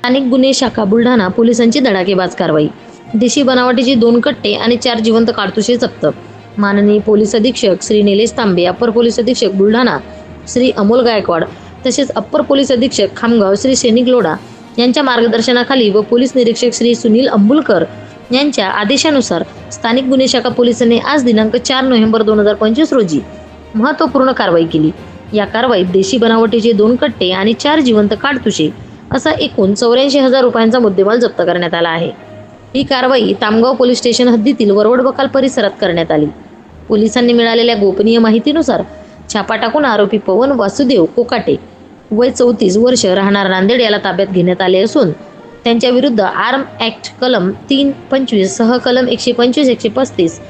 स्थानिक गुन्हे शाखा बुलढाणा पोलिसांची धडाकेबाज कारवाई. देशी बनावटीची दोन कट्टे आणि चार जिवंत काडतुसे जप्त. माननीय पोलीस अधीक्षक श्री निलेश तांबे अप्पर पोलीस अधीक्षक बुलढाणा श्री अमोल गायकवाड तसेच अप्पर पोलीस अधीक्षक खामगाव श्री सैनिक लोढा यांच्या मार्गदर्शनाखाली व पोलीस निरीक्षक श्री सुनील अंबुलकर यांच्या आदेशानुसार स्थानिक गुन्हे शाखा पोलिसांनी आज दिनांक चार नोव्हेंबर दोन हजार पंचवीस रोजी महत्त्वपूर्ण कारवाई केली. या कारवाईत देशी बनावटीचे दोन कट्टे आणि चार जिवंत काडतुसे असा एकूण चौऱ्याऐंशी हजार रुपयांचा मुद्देमाल जप्त करण्यात आला आहे. ही कारवाई तामगाव पोलीस स्टेशन हद्दीतील वरवड बकाल परिसरात करण्यात आली. पोलिसांनी मिळालेल्या गोपनीय माहितीनुसार छापा टाकून आरोपी पवन वासुदेव कोकाटे वय चौतीस वर्ष राहणार नांदेड याला ताब्यात घेण्यात आले असून त्यांच्या विरुद्ध आर्म ॲक्ट कलम तीन पंचवीस सह कलम एकशे पंचवीस एकशे पस्तीस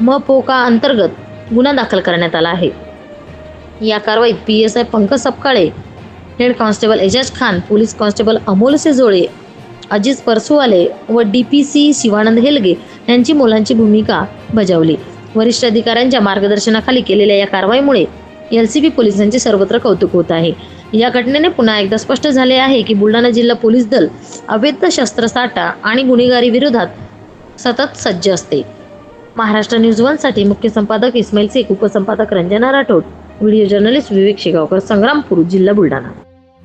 म पोका अंतर्गत गुन्हा दाखल करण्यात आला आहे. या कारवाईत P S I Pankaj Sapkale head constable Ejaz Khan police constable Amol Sejole Ajit Parsuwale व D P C Shivanand Helge यांची मुलांची भूमिका बजावली. वरिष्ठ अधिकाऱ्यांच्या मार्गदर्शनाखाली केलेल्या या कारवाईमुळे एल सी बी पोलिसांचे सर्वत्र कौतुक होत आहे. या घटनेने पुन्हा एकदा स्पष्ट झाले आहे की बुलढाणा जिल्हा पोलीस दल अवैध शस्त्रसाठा आणि गुन्हेगारी विरोधात सतत सज्ज असते. महाराष्ट्र न्यूज वनसाठी मुख्य संपादक इस्माईल शेख उपसंपादक रंजना राठोड व्हिडिओ जर्नलिस्ट विवेक शेगावकर संग्रामपूर जिल्हा बुलढाणा.